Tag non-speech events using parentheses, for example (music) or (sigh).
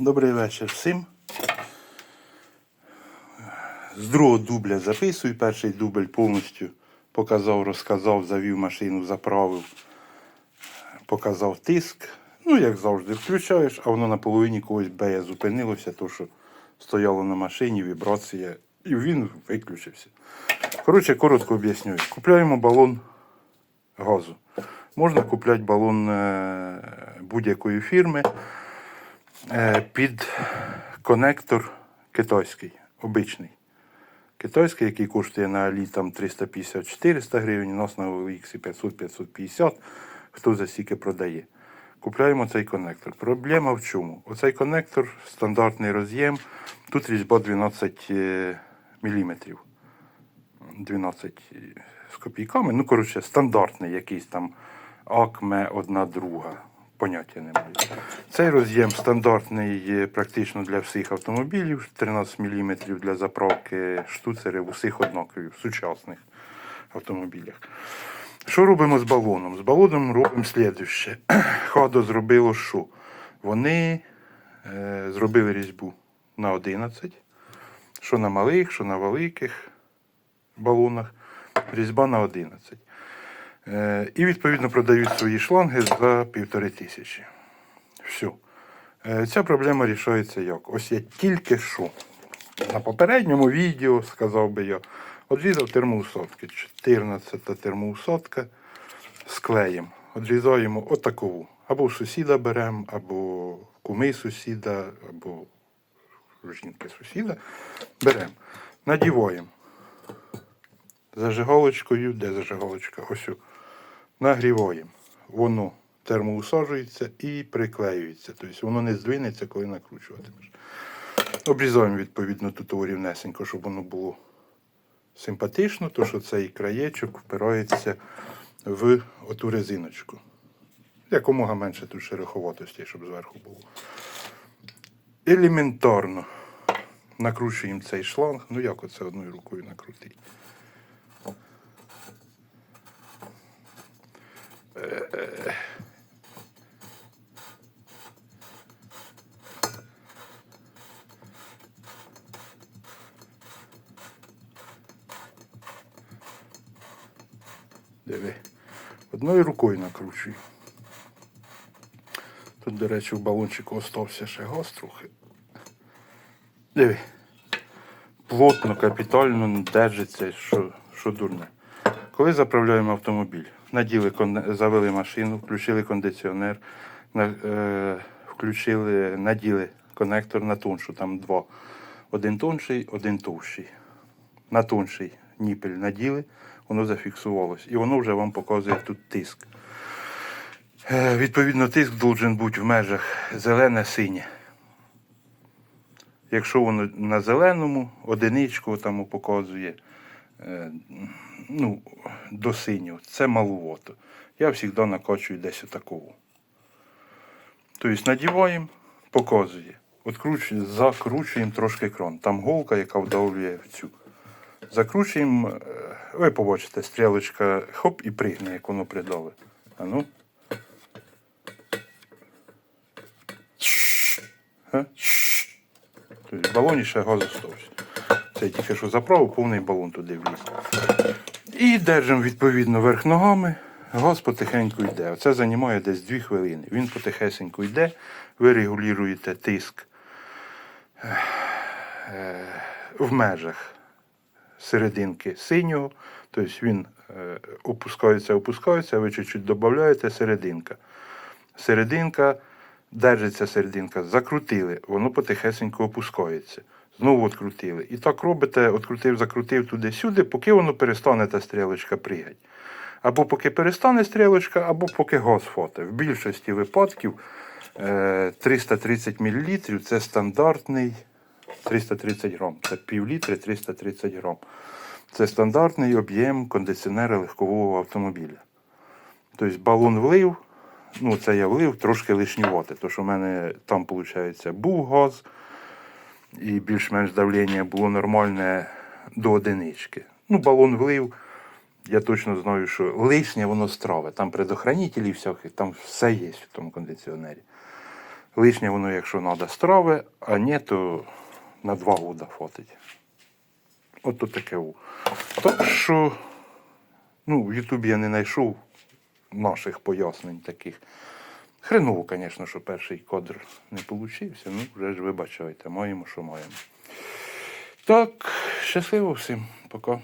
Добрий вечір всім. З другого дубля записую. Перший дубль повністю показав, розказав, завів машину, заправив, показав тиск. Ну, як завжди, включаєш, а воно на половині когось беє зупинилося, то що стояло на машині, вібрація, і він виключився. Коротше, коротко об'яснюю. Купляємо балон газу. Можна купляти балон е, будь-якої фірми під конектор китайський, обичний. Китайський, який коштує на Алі там 350-400 гривень, у нас на OLX 500-550, хто за стільки продає. Купляємо цей конектор. Проблема в чому? Оцей конектор, стандартний роз'єм, тут різьба 12 мм. 12 з копійками. Ну, коротше, стандартний якийсь там акме одна друга. Поняття не маю. Цей роз'єм стандартний практично для всіх автомобілів, 13 мм для заправки штуцери в усіх однакові, в сучасних автомобілях. Що робимо з балоном? З балоном робимо слідуще. (clears throat) Ходо зробило що? Вони е, зробили різьбу на 11, що на малих, що на великих балонах. Різьба на 11. Е, і відповідно продають свої шланги за півтори тисячі. Все. Ця проблема рішається як? Ось я тільки що на попередньому відео, сказав би я, одрізав термоусадки. 14 термоусадка з клеєм. Одрізаємо отакову. Або сусіда беремо, або куми сусіда, або жінки сусіда. Беремо. Надіваємо зажигалочкою, де зажигалочка? Ось. Нагріваємо. Воно термоусаджується і приклеюється. Тобто воно не здвинеться, коли накручуватимеш. Обрізаємо відповідно тут рівнесенько, щоб воно було симпатично, то що цей краєчок впирається в оту резиночку. Якомога менше тут шероховатості, щоб зверху було. Елементарно накручуємо цей шланг. Ну як оце одною рукою накрутити? Диви. Одною рукою накручую. Тут, до речі, в балончику остався ще газ трохи. Диви. Плотно, капітально держиться, що, що дурне. Коли заправляємо автомобіль, наділи, завели машину, включили кондиціонер, на, е, включили, наділи конектор на тоншу, там два. Один тонший, один товщий. На тонший ніпель наділи, воно зафіксувалось. І воно вже вам показує тут тиск. Е, відповідно, тиск должен бути в межах зелене-синє. Якщо воно на зеленому, одиничку там показує е, ну, до синього, це маловато. Я завжди накачую десь отакову. Тобто надіваємо, показує. Откручуємо, закручуємо трошки крон. Там голка, яка вдавлює цю. Закручуємо, е, ви побачите, стрілочка хоп і пригне, як воно придавить. А ну. Тобто в балоні ще газ. Це я тільки що заправив, повний балон туди вліз. І держимо відповідно верх ногами. Газ потихеньку йде. Оце займає десь 2 хвилини. Він потихесеньку йде, ви регулюєте тиск е, в межах серединки синього. Тобто він е, опускається, опускається, ви чуть-чуть додаєте серединка. Серединка, держиться серединка, закрутили, воно потихесенько опускається. Знову відкрутили. І так робите, відкрутив, закрутив туди-сюди, поки воно перестане та стрілочка пригати. Або поки перестане стрілочка, або поки газ фоте. В більшості випадків е, 330 мл це стандартний 330 грам. Це пів літри 330 грам. Це стандартний об'єм кондиціонера легкового автомобіля. Тобто балон влив, ну це я влив трошки лишнювати, тому що в мене там, виходить, був газ, і більш-менш давлення було нормальне до одинички. Ну, балон влив. Я точно знаю, що лишнє воно страве. Там предохранителі всякі, там все є в тому кондиціонері. Лишнє воно, якщо треба, страве, а ні, то на два года хватить. От тут таке. Так що, ну, в Ютубі я не знайшов наших пояснень таких. Хреново, звісно, що перший кадр не вийшовся. Ну, вже ж вибачайте, маємо, що маємо. Так, щасливо всім, пока.